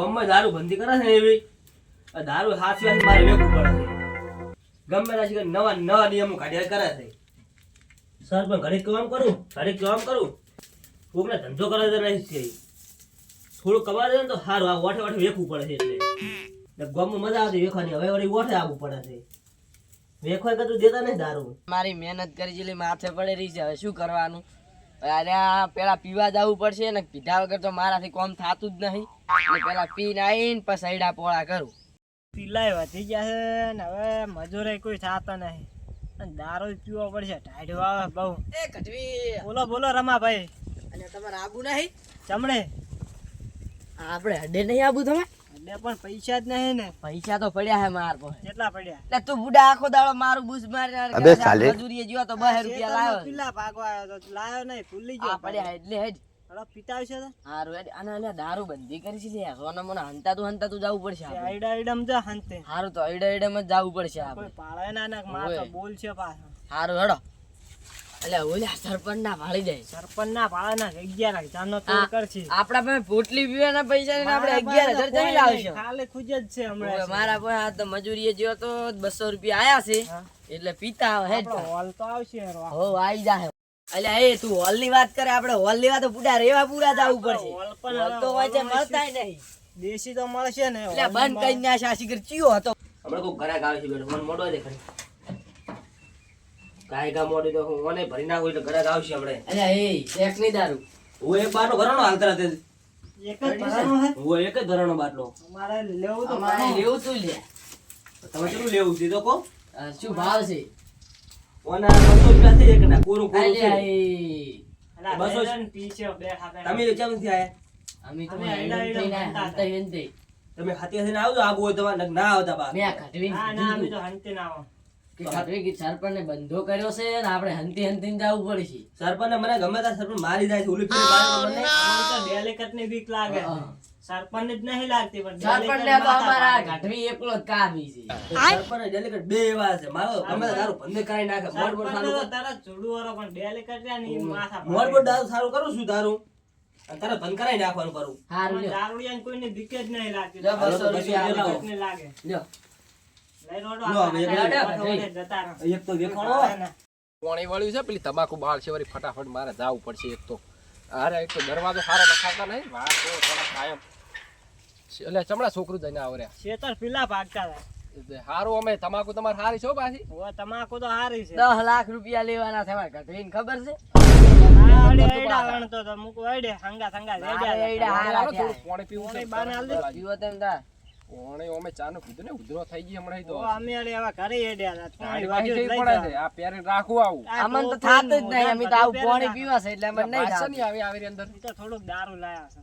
ગામમાં દારૂ બંધી કરે છે ને એવી દારૂ હાથ વાથ મારે વેચવું પડે છે. ગમે ત્યાં શીખે નવા નવા નિયમો કાઢ્યા કરે છે. સર, પણ ઘડીક કામ કરું? ઘડીક કામ કરું? કોકને ધંધો કરે તો નહીં છે. થોડું કમાડે ને તો સારું, આ વાઠે વાઠે વેખવું પડે છે એટલે. ને ગામમાં મજા આવતી વેખવાની હવે વળી વાઠે આવવું પડે છે. વેખવાય કતું દેતા નહીં દારૂ. મારી મહેનત કરી છે માથે પડે રહી છે, હવે શું કરવાનું? અરે આ પેલા પીવા જવું પડશે ને પીધા વગર તો મારાથી કોમ થાતું જ નહીં. એટલે પેલા પીને આવીને પછી સૈડા પોળા કરું. પીલાય વધી ગયા છે ને હવે મજૂરે કોઈ થતા નહીં. અને દારો પીવો પડશે ટાઢો આવે બહુ. એ કટવી બોલો બોલો રમાભાઈ. અને તમારે આબુ નહીં? ચમડે આપણે હડે નહીં આબુ તમે એટલે પણ પૈસા જ નહીં ને. પૈસા તો પડ્યા હે માર પર કેટલા પડ્યા? એટલે તું બુડા આખો દાડો મારું બુસ મારી અબે સાલે મજૂરીએ જ્યો તો 2 રૂપિયા લાવ્યો પીલા ભાગવા આવ્યો તો લાયો નહીં ભૂલી ગયો પડ્યા એટલે હેડ. હળો પીતા આવશે હારું હેડ. અને અલ્યા દારૂ બંધી કરી છે સોના મને હંતા તું હંતા તું જવું પડશે તે આઈડા આઈડમ જા હંતે. હારું તો અઈડે અઈડે માં જવું પડશે આપણે. પાળે ના ના માર તો બોલ છે પાછો. હારું હેડો. એટલે ઓલા સરપંચ ના ભાળી જાય. સરપંચ ના પાળે ના અગિયાર જાનો આ- તોડ કરશે. આપડા પાસે પોટલી પીવાના પૈસા ને આપણે અગિયાર હજાર પાસે લાવશું. ખાલી ખુજ જ છે હમણાં મારા પાસે આ તો મજૂરીએ જ્યો તો બસો રૂપિયા આયા છે. એટલે પીતા આવે હેડ હોલ તો આવશે હો આવી જા અલ્યા એ તું હોલની વાત કરે આપણે હોલ લેવા તો પૂરા રેવા પૂરા જવું પડશે. હોલ પણ તો હોય છે હોલમાં નહીં. દેશી તો મળશે ને એટલે બંધ કરી ના શાસી કરી ચિયો હતો. હમણાં કોઈ ઘરાક આવે છે બેઠો મને મોટો દે ખરી મોડી તો હું મને ભરી નાખું એટલે ઘરે આવશે આપણે. અરે એ એક ની દારૂ. હું એક બારનો ઘરનો હાલતા રહે એક જ ભરવાનું હે? હું એક જ ઘરનો બાટલો. અમારે લેવું તો અમારે લેવું તું લે તમે કેટલું લેવું? છે તો કહો શું ભાવ છે? ઓના બસો રૂપિયા થઈ એક ના કોરું કોરું છે. અલ્યા એ. અલા, બસો પીછે બેઠા. તમે કેમ અમે તો અમે હેંતે. તમે હાથી આવજો આબુ હોય તમારે ના આવતા બા મેં આ ના ના અમે તો. હંતે ના આવો. કે ખટવી કે સરપંચને બંધો કર્યો છે ને આપણે હંતી હંતી જવું પડશે. સરપંચ મને ગમે ત્યાં સરપંચ મારી જાય છે અમને તો ડેલિકેટની બીક લાગે. હા. જ નહીં લાગતી પણ સરપંચ ડેલિકેટ તો અમારા ઘટવી એકલો જ કામી છે. સરપંચ ડેલિકેટ બે એવા છે. મારો ગમે ત્યાં બંધ કરાવી નાખે મોડ મોડ સારું તો તરત પણ ડેલિકેટ ને ઈ માથા મોડ મોડ દારૂ સારું કરું છું દારૂ તારે બંધ કરાવી નાખવાનું કરું. કોઈની બીક જ નહીં લાગતી. લાગે લ્યો લઈ રોડો લો, હવે એક તો વેખાણો. વાળ્યું છે પેલી તમાકુ બાળ છે વળી ફટાફટ મારે જવું પડશે એક તો. અરે એક તો દરવાજો સારો નખાતા નહીં. વાત તો થોડા કાયમ. એટલે ચમડા છોકરું જઈને આવર્યા શેતર પીલા ભાગતા હતા. હારું અમે તમાકુ તમારે હારી છો પાછી? ઓ તમાકુ તો હારી છે. દસ લાખ રૂપિયા લેવાના છે અમારે ઘટવીને ખબર છે? ગણતો તો મૂકું મારે હારા થોડું થયા. પીવું છે પોણી બાને આલ દે. પીવો તેમ તાર. પોણી અમે ચાનો કીધું ને ઉધરો થઈ ગઈ હમણાં તો અમે અડે હવે ઘરે હેડ્યા હતા. ગાડી પાણી વાહી વાગ્યું જવી જ લઈ પડે છે આ પહેરીને રાખવું આવું આ તો થાત જ નહીં અમે તો આવું પાણી પીવા છે એટલે અમને નહીં પાછા નહીં આવી આવી અંદર તો થોડુંક દારૂ લાયા છે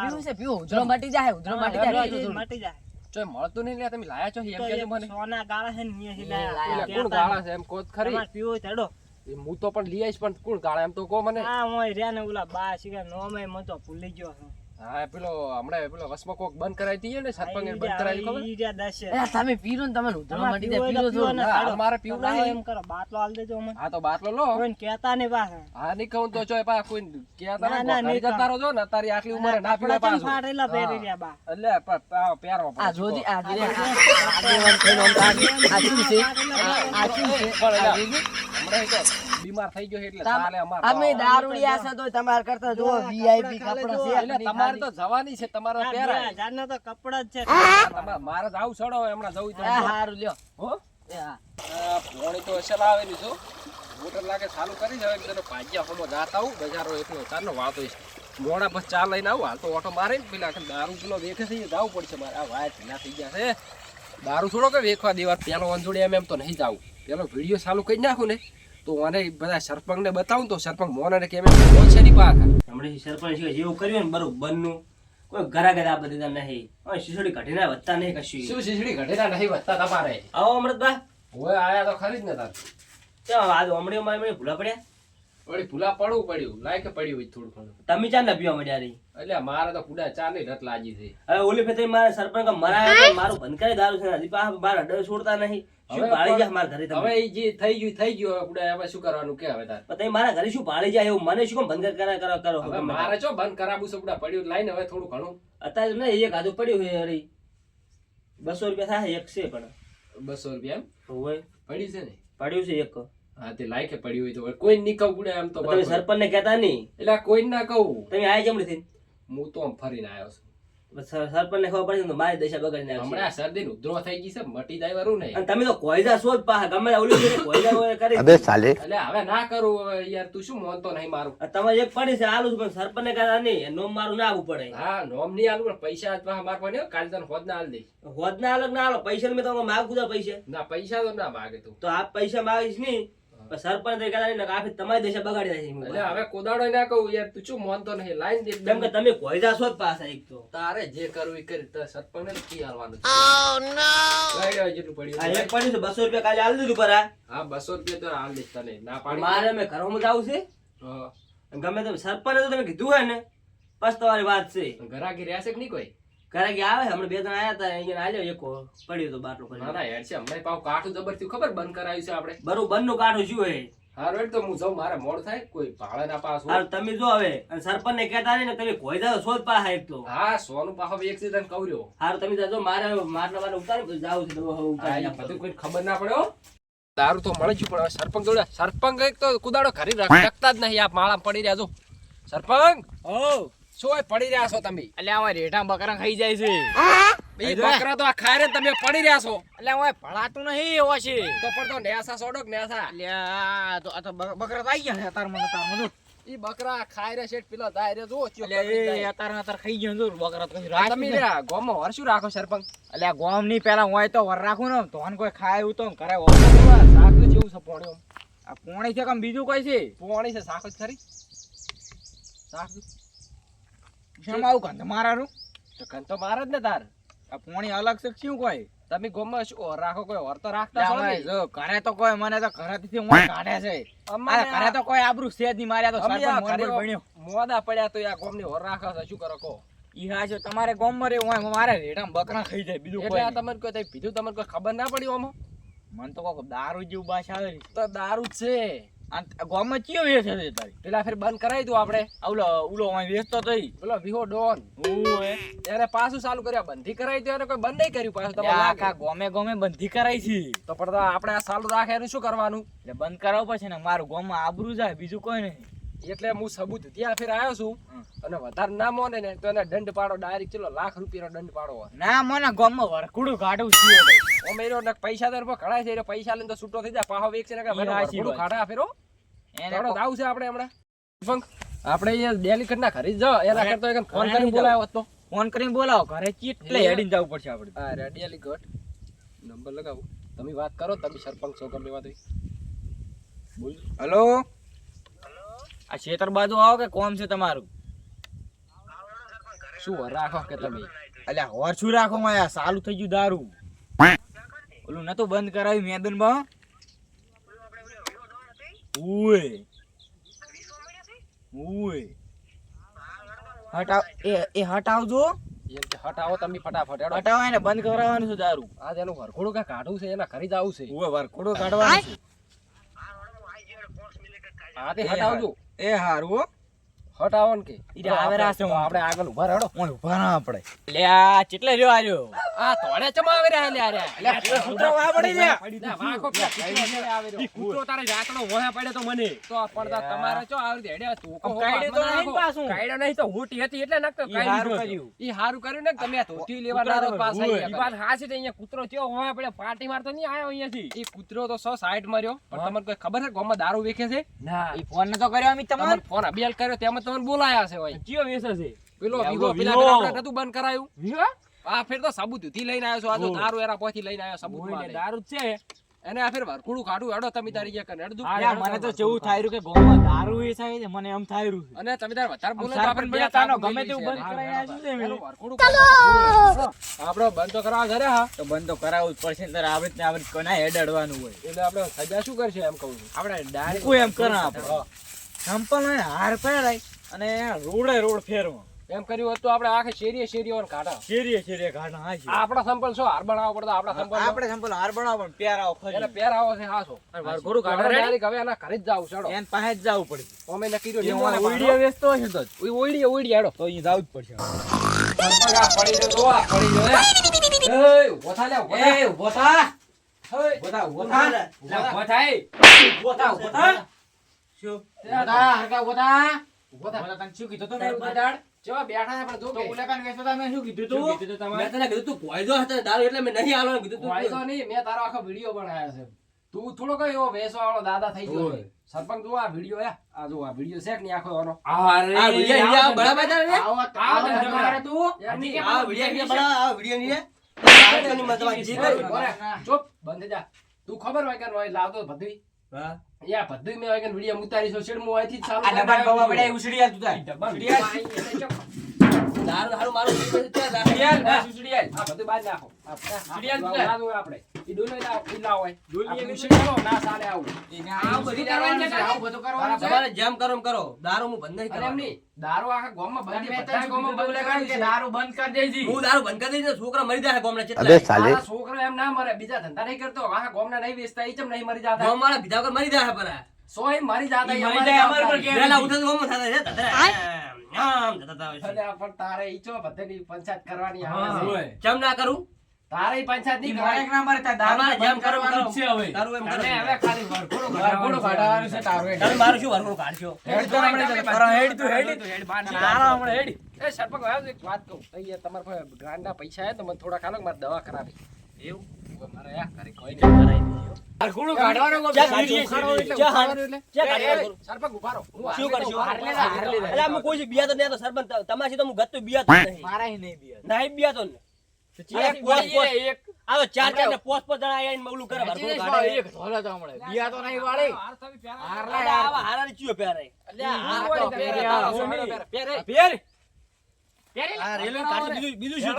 પીવું છે પીવું ઉધરો મટી જાય ઉધરો મટી જાય હા, પીવું થોડું. મટી જાય ચોય મળતું નહીં લે તમે લાયા છો એમ તો મને સોના ગાળા છે ને ન્યા લાયા. લાયા. કોણ ગાળા છે એમ કોત ખરી પીવો પીવું હોય તો હેડો. એ હું તો પણ લઈ આવીશ પણ કોણ ગાળા એમ તો કહો મને આ ઓય રહ્યા ને ઓલા બા શીખે નોમે મને તો ભૂલી ગયો છું. હા પેલો હમણાં પેલો વસમાં કોક બંધ કરાવી દીધી ને સરપંચ બંધ કરાવી ખબર રહ્યા- ઈ રહ્યા દસે. એ તમે પીરો ને તમે ઉધરો તમારે મટી જાય પીવું હોય પીવો તો પીવો ને થોડું. હા, હેડો. અમારે પીવું તો એમ કરો બાટલો આલ દેજો અમને. હા તો બાટલો લો કોઈને કહેતા નહીં પાછા. હા નહીં કહું તો ચોય પા કોઈ કહેતા ના, ના ના, જતા રહો તારી આટલી ઉંમરે ના પીવા કપડાં ફાટેલા પહેરી રહ્યા બા. એટલે પ- પ- આ છે. આ જોધી આ આગેવાન થઈને આમ તાકી. આ શું છે આ શું છે પણ આ એટલે જોધી. હમણાં તો બીમાર થઈ ગયો એટલે ચાલે અમાર અમે દારૂડિયા છે તો તમાર કરતા જો વીઆઈપી કપડા છે એટલે તમારે તો જવાની છે તમારે પહેરા હજારના તો કપડા જ છે. તમારે- મારે જાવ છોડો હમણાં જવું તો સારું લ્યો. હો? એ પોણી તો અસલ આવેલી છો મોટર લાગે ચાલુ કરી હવે તને ભાગ્યા હોમો જાતા આવું બજારો એટલો ચારનો વાતો છે. મોડા બસ ચાલ લઈને આવું હાલ તો ઓટો મારે ને પેલા દારૂ પેલો વેખે છે એ જવું પડશે મારે. આ વાય ના થઈ ગયા છે. દારૂ થોડો કે વેખવા દેવા? પેલો અંજોડી એમ એમ તો નહીં જાવું. પેલો વીડિયો ચાલુ કરી નાખું ને. તો મને બધા સરપંચને બતાવું તો સરપંચ મોહન અને કેમેરા પહોંચે નહીં પાછા. હમણાં સરપંચ જેવું કર્યું ને બરોબર બંધનું. કોઈ ઘરે આ બધી નહીં. હવે શીશડી ઘટીના વધતા નહીં કશું. શું શીશડી ઘટીના નહીં વધતા તમારે? આવો અમૃતબા હવે આયા તો ખરી જ ને તાર. કેમ આ હમણાં મારે ભૂલા પડ્યા? વળી ભૂલા પડવું પડ્યું લાયક પડ્યું હોય થોડું ઘણું. તમે ચા ને પીવા મળ્યા રહી એટલે મારા તો કુડા ચા ની રત લાગી છે. હવે ઓલી ફેતે મારે સરપંચ મરાયા મારું બંધ કરી દારૂ છે હજી પાછા બાર અડર છોડતા નહીં. શું પાળી જાય મારા ઘરે હવે જે થઈ ગયું થઈ ગયું હવે આપણે હવે શું કરવાનું કે હવે તાર? તમે મારા ઘરે શું પાળી જાય એવું? મને શું બંધ કરા કરો કરો હવે મારે ચો બંધ કરાવું છે પડ્યું લાઈને હવે થોડું ઘણું. અત્યારે ને એક આધું પડ્યું છે અરે બસો રૂપિયા થાય એક છે પણ. બસો રૂપિયા એમ? હોય. પડ્યું છે ને? પડ્યું છે એક. હા તે લાયકે પડ્યું હોય તો કોઈ નહીં કહું પડે એમ તો તમે સરપંચ ને કહેતા નહીં? એટલે કોઈ ના કહું. તમે આયા જમણી હું તો આમ ફરીને આવ્યો છું. સરપંચ ને ખબર પડે તો મારી દશા બગડી નાખશે. હમણાં શરદી ઉધરો થઈ ગઈ છે મટી જાય વરું નહીં. અને તમે તો કોયદા છો જ પાછા ગમે ઓલું હોય કરી અબે સાલે. એટલે હવે ના કરું હવે યાર તું શું માનતો નહીં મારું? તમે તમારે એક પડી છે આલું છું પણ સરપંચ ને કહેતા નહીં નોમ મારું ના આવું પડે. હા નોમ નહીં આલું પણ પૈસા જ પાછા માર પાસે કાલે તને હોદ ના આલ દઈશ. હોદ ના અલગ ના આલો પૈસા મેં તમને માગું છું પૈસા. ના પૈસા તો ના માગે તું. તો આ પૈસા માગીશ નહીં. સરપંચ નહીં આખી તમારી દશા બગાડી એટલે નાખી હવે કોદાડો ના કહું યાર તું શું માનતો નહીં. લાઈન દે કેમ કે તમે કોઈ છો જ પાછા એક તો તારે જે કરવું એ કરી તારે સરપંચ ને કી હાલવાનું. લઈ લેવા જેટલું પડ્યું આ એક પડ્યું છે બસો રૂપિયા કાલે હાલ દીધું પર. હા બસો રૂપિયા તો હાલ દઈશ તને ના પાડી. મારે મેં ઘરમાં જવું છે. હા. ગમે તમે સરપંચ તો તમે કીધું હોય ને બસ તમારી વાત છે. ઘરાકી રહેશે કે નહીં કોઈ? ઘરે કે આવે હમણાં બે જણા આયા હતા અહીંયા આલ્યો એક. પડ્યો તો બાટલો કરી ના હેડ છે હમણાં પાવ કાઠું જબર થયું ખબર બંધ કરાયું છે આપણે? બરોબરનું કાઠું શું હે હારું તો હું જાઉં મારે મોડ થાય કોઈ ભાડે ના પાસ હોય. તમે જો હવે અને સરપંચ ને કહેતા ને તમે કોયદા તો છો જ એક તો. હા સોનું પાછો એક સીધા કવર્યો. હારું તમે જો મારે માટલા મારે ઉતારી જાવ છે તો હવે ઉતારી. બધું કોઈ ખબર ના પડે હો. દારૂ તો મળી છે પણ સરપંચ જોડે સરપંચ એક તો કુદાડો ખરી રાખતા જ નહીં આ માળા પડી રહ્યા છો. સરપંચ! ઓ શું હોય? પડી રહ્યા છો તમે. એટલે આ રેઠા બકરા ખાઈ જાય છે. એ બકરા તો આ ખાય ને તમે પડી રહ્યા છો. એટલે હવે ભળાતું નહીં એવો છે. તો પણ તો નેસા સોડો કે નેસા? એટલે તો આ તો બકરા તો આવી ગયા છે અતાર મને તાર મને ઈ બકરા ખાય રે શેઠ પેલો દાય રે જો એટલે એ. અતાર ને અતાર ખાઈ ગયો જો બકરા તો કઈ આ તમે રે ગોમ વર શું રાખો સરપંચ. એટલે ગોમની પેલા હોય તો વર રાખું ને તો કોઈ ખાય એવું તો ઘરે શાક તો જેવું છે પોણ્યો આ પોણી છે કમ બીજું કઈ છે? પોણી છે શાક જ ખરી. શાક શેમ આવું ગંધ મારાનું? તો કન તો મારે જ ને તાર. આ પોણી અલગ છે શું કોઈ? તમે ગામમાં શું રાખો કોઈ વર તો રાખતા છો હવે જો ઘરે તો કોઈ મને તો ઘરેથી હું કાઢે છે. અમારે ઘરે તો કોઈ આબરૂ છે જ નહીં માર્યા તો સરપંચ મોનબળ બન્યો મોદા પડ્યા તો આ ગામની વર રાખો છો શું કરો કહો? ઈ છે તમારે ગામમાં રહેવું હોય મારે રેડામાં બકરા ખાઈ જાય બીજું કોઈ તમારે તમને કોઈ તઈ તમને કોઈ ખબર ના પડી આમાં મને તો કોક દારૂ જેવું બાસ આવે તો દારૂ છે. ગામમાં ચિયો વેચે છે તારી? પેલા ફેર બંધ કરાવી દઉં આપણે. ઓલો ઓલો અહીં વેચતો તો. પેલો વિહો ડોન. ત્યારે પાછું ચાલુ કર્યા. બંધી કરાવી દો કોઈ બંધ નહીં કર્યું પાછું લાગે. આખા ગોમે ગોમે બંધી કરાઈ છે. તો પણ આપણે આ ચાલુ રાખે એનું શું કરવાનું? એટલે બંધ કરાવવું પડશે ને મારું ગામમાં આબરું જાય બીજું કોઈ નહીં. એટલે હું સબૂત ત્યાં ફેર આવ્યો છું અને વધારે ના મોને ને તો એને દંડ પાડો ડાયરેક્ટ ચલો લાખ રૂપિયાનો દંડ પાડો ના મને ગામમાં વરકુડું કાઢું છે ઓ મેરો ને પૈસા દર ઘણા છે પૈસા લઈને તો છૂટો થઈ જાય. પાહો વેચ છે ને કે મને ઘણું ખાડા ફેરો. એને આવું છે આપણે હમણાં. ફંક, આપણે અહીંયા ડેલી કરના ઘરે જ જાઓ એના કરતો એક ફોન કરીને નહીં બોલાવ્યો તો. ફોન કરીને બોલાવો. ઘરે ચીટલે હેડીને જવું પડશે આપણે. અરે ડેલી ઘટ નંબર લગાવો. તમે વાત કરો તમે સરપંચ છો ગમે વાત હોય. બોલ. હલો? આ ખેતર બાજુ આવો કે કોમ છે તમારું? શું વર રાખો કે તમે? અલ્યા હોર શું રાખો માયા? સાલું થઈ ગયું દારૂ. ઓલું નતું બંધ કરાવ્યું મેદાનમાં? ઉય ઉય હટાવ એ એ હટાવજો. હટાવો તમે ફટાફટ હટાવો એને બંધ કરાવવાનું છે દારૂ. આ તેનું વરખોડું કે કાઢવું છે એના ખરીદ જ આવું છે. ઉય વરખોડો કાઢવાનું છે. હા તે હટાવજો. એ હારું હો હટાવો ને કે? ઈ આવે તો આપણે- આગળ ઊભા રહેડો. ઓય ઊભા ના આપણે. લે આ કેટલે રહ્યો આર્યો આ તોડે ચમ આવી રહ્યા લે આ લે કૂતરો વાહ પડી ગયા ના, વાંકો પેલા કૂતરો રહ્યો. કૂતરો તારે જાતનો વહે પડે તો મને. તો પડદા તમારે ચો આવી રીતે હેડ્યા તું તો નહીં પાછું. કાયડો નહીં તો હુટી હતી એટલે ઈ હારું કર્યું. ઈ હારું કર્યું ને તમે લેવા ના તો પાસ હોય. ઈ વાત હાચી છે અહીંયા કૂતરો થયો હોય આપણે પાર્ટી મારતો નહીં આયો અહીંયાથી. ઈ કૂતરો તો સો સાઈડ માર્યો. પણ તમને કોઈ ખબર છે ગામમાં દારૂ વેખે છે? ના. ઈ ફોન નતો કર્યો ફોન અભિયાલ કર્યો તેમાં તમને બોલાયા છે ભાઈ. કયો વેસ છે પેલો યા વિવો પેલા વિવો. આપણે નતું બંધ કરાયું? આ ફેર તો સાબુતથી લઈને આવ્યો છો. આ તો દારૂ એરા પોથી લઈને આવ્યો સાબુતમાં દારૂ છે. એને આ ફેર વરકુડું કાઢું. હેડો તમે તારી જે કરે હેડો યાર, મને તો જેવું થાય રહ્યું કે ગામમાં દારૂ એ થાય છે મને એમ થાય રહ્યું અને તમે તાર વધારે બોલો તો આપણે બે તાનો ગમે તેવું બંધ. આવ્યું છે એમ. વરકુડું આપણો બંધ તો કરાવવા ઘરે હા. તો બંધ તો કરાવવું જ પડશે ને તારે આવડે ને આવડે કોના હેડ અડવાનું હોય. એટલે આપણે સજા શું કરશે એમ કહું છું. આપણે ડાયરેક્ટ એમ કરા આપણે. સંપલ હાર પહેરાય અને રોડે રોડ ફેરવો. એમ કર્યું હતું આપણે આખે શેરીએ શેરીઓ કાઢા શેરીએ શેરીએ ઘાટા હા છે આપણા સંપલ છો હાર બનાવવો પડતો આપણા સંપલ આપણે સંપલ હાર બનાવો પણ પ્યારાઓ એને ખરી આવો છે હાસો વરઘોડું કાઢો. direct હવે એના ઘરે જ જાવ ચડો. એન પાસે જ જવું પડે. અમે નક્કી કર્યું લીંબોને ઓઈડીએ વેચતો હશે તો ઓઈ ઓય ઓઈડીએ ઓઈડીએ હેડો. તો અહીં જાવ જ પડશે. સંપલ આ પડી જો આ પડી જો એ. ઓથા લે, ઊભો એ ઓથા હે ઓથા ઓથા લે, ઓથા ઓથા થા. એ. ઊભો થા. ઊભો થા શું? ઊભો થા હરખા ઊભો થા. શું કીધું તું? મેં ઊભો બેઠા પણ જો તો ઉલેકાન વેચતો તા શું કીધું તું? કીધું તમારે? મેં તને કીધું તું ભોયદો હતો દારૂ એટલે મેં નહીં આલવાનું કીધું તું. વાયદો નહીં, મેં તારો આખો વીડિયો બનાવ્યો છે. તું થોડો કઈ એવો વાળો દાદા થઈ ગયો. સરપંચ જો આ વીડિયો હે. આ જો આ વીડિયો છે કે નહીં આખો એનો? આ વિડિયા વિડિયા બરાબર છે આવો આવો ધંધો તું. આ વિડિયા વિડિયા બરાબર. આ વિડિયા ની આ તો ચૂપ બંધ જા. ખબર હોય કે નોય લાવતો ભદ્રી. હા યા ભદ્રી મેં કે વીડિયો ઉતારી છો. ચાલુ આ આલ. તું તાર. દારૂ હારું મારું આલ. આલ. આ બધું બાદ નાખો. આપણે. ઈ ડોલો લાવ ઈ લાવ ડોલી એવી ઉછળી આલો, ના ચાલે આવું. આ બધું કરવાનું છે, આવું બધું કરવાનું છે. તમારે જેમ કરો એમ કરો. દારૂ હું બંધ નહીં અને એમ. નહીં દારૂ આખા ગામમાં બંધ મેં બધા તને ગામમાં બંધ ઉલેકાન કે. દારૂ બંધ કરી દેજે. હું દારૂ બંધ કરી ને છોકરા મરી જાય ગોમડે અબે ચેટલા સાલે. તારા છોકરો એમ ના મરે બીજા ધંધા નહીં કરતો. આખા ગામના નહીં વેચતા ઈ ચમ નહીં મરી જાતા? ગોમ વાળા વગર મરી જાય પરા સોય મરી જાતા મરી જાય અમારી પર. કે- વેલા ઉઠે તો ગોમ છે તતરે. આમ થતા પણ તારે ઈ ચો પંચાયત કરવાની આવે છે. ચમ ના કરું? તારે પંચાયતની નહીં મરે કરવાની. ના મરે તાર જેમ કરવાનું છે હવે. તારું એમ કરે હવે ખાલી વરઘોડું વરઘોડું કાઢવાનું છે તારું હેડ. મારું શું વરઘોડું કાઢશો હેડ તો હમણાં હેડ કરો, હેડ તું હેડ. તારા હમણે હેડ. એ સરપંચ હવે એક વાત કહું અહીંયા તમારા પાસે ગ્રાન્ડા પૈસા હે તો મને થોડા ખાલો મારે દવા કરાવી એવું મારે યા કરે કોઈ નહીં વરઘોડું એટલે એટલે. કાઢવાનું. એ, સરપંચ ઊભા શું કરશો? હું કોઈ બિયા તો નહીં હતો સરપંચ તમારી તો હું ગતું બિયા તો નહીં મારા નહીં બિયા. નહીં બિયા તો નહીં. બીજું- બીજું શું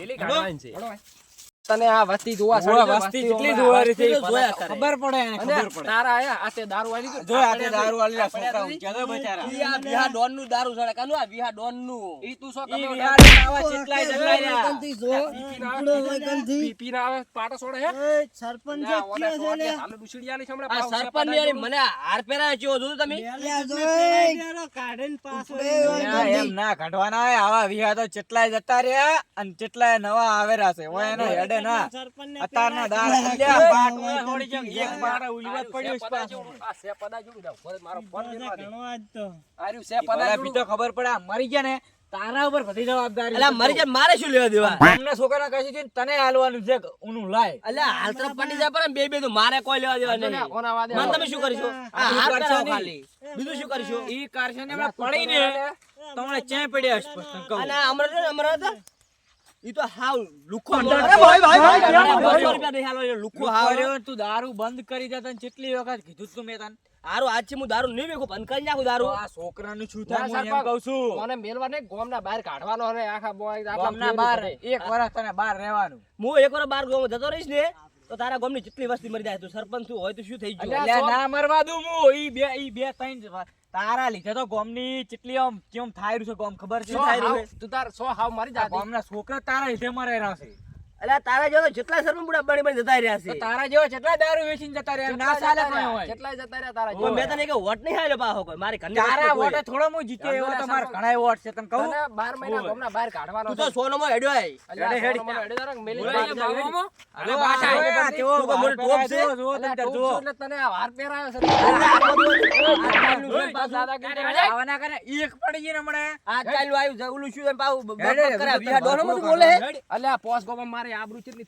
રેલી કાઢવાની. તને આ વસ્તી જોવા વસ્તી કેટલી જોવાની છે. ખબર પડે એને ખબર પડે. તારા આયા આ તે દારૂ આલી દીધું? જો આ તે દારૂ વાળેલા પડ્યા છોકરા? ઊંચા બચારા. ઈ આ વિહા ડોનનું દારૂ છોડે કાનો આ વિહા ડોનનું? ઈ તું ઈ તમે વિહારના આવા કંતી જો. પીપી ના આવે, પાટો છોડે હે? સરપંચ કે છે ને? અમે ડુસડી આલી છે આ સરપંચની મને હાર પહેરાવે છે જો તમે ના, એમ ના કાઢવાના આવા વિહા તો ચેટલાય જતા રહ્યા અને ચેટલાય નવા આવેલા છે. ઓય એનો હેડે ના દાળ બાટ થોડી જેમ એક ઉલવત પડ્યું છે જાવ. મારો ફોન દે. તો. ખબર પડે આ મરી ગયા ને તારા ઉપર બધી જવાબદારી અલા મરી જાય મારે શું લેવા દેવા? તમને છોકરા કશું છે તને હાલવાનું છે કે લાય? અલ્યા હાલ તરફ પડી જાય પણ બે બે તો મારે કોઈ લેવા દેવા નહીં. મને તમે શું કરીશું? આ હાર કરશો ખાલી. બીજું શું કરીશું? ઈ કારશે ને પડી ને તમને ચેં પડ્યા છે કહું. અને ને હમણાં હતા ઈ તો હાવ લુખ્ખો અરે ભાઈ, ભાઈ, ભાઈ, અરે ભાઈ, બસો ભાઈ. રૂપિયા નહીં હાલો એ હાવ. કર્યો તું દારૂ બંધ કરી દે તને કેટલી વખત કીધું તું મેં તને? હારું આજથી હું દારૂ નહીં વેકું બંધ કરી નાખું દારૂ. આ છોકરાનું શું ના, થાય હું એમ કહું છું. કોને મેલવા ગોમના બહાર કાઢવાનો અને આખા બોય આટલા ગામના બાર એક વર્ષ તને બાર રહેવાનું. હું એક વાર બાર ગામ જતો રહીશ ને તો તારા ગામની જેટલી વસ્તી મરી જાય તું સરપંચ તું હોય તો શું થઈ ગયું? ના મરવા દઉં હું. ઈ બે ઈ બે ત્રણ તારા લીધે તો ગામની ચીટલી આમ કેમ થાય રહ્યું છે ગોમ? ખબર છે? તું તાર સો હાવ મારી જા. ગામના છોકરા તારા લીધે મરાય રહ્યા છે. અલ્યા તારા જેવા જેટલા સરપંચ બુડા બની બની જતા રહ્યા છે તારા જેવા જેટલા દારૂ વેચીને જતા રહ્યા ના ચાલે કોઈ હોય જેટલા જતા રહ્યા તારા મેં તને કે વોટ નહીં હાલ્યો પાહો કોઈ મારી કન્ને તારા વોટે થોડો હું જીતે એવો તો માર ઘણાય વોટ છે તને કહું તને બાર મહિના ગમના બહાર કાઢવાનો તું તો સોનો માં હેડ્યો આઈ હેડે હેડ હેડે તારા મેલી. બાબુમાં? અરે જો આ તેવો તું કે ટોપ છે? જો તને એટલે તને આ વાર પહેરાયો છે. આ આ દાદાગીરી કરે. એક પડી ગઈ ને આ ચાલ્યું આવ્યું ઓલું શું એમ પાહું બ- બ- હેડે, બ- કરે. વિહા ડોનો હેડે, બોલે? અલ્યા પોસ ગોમાં મારી આબરૂ કેટલી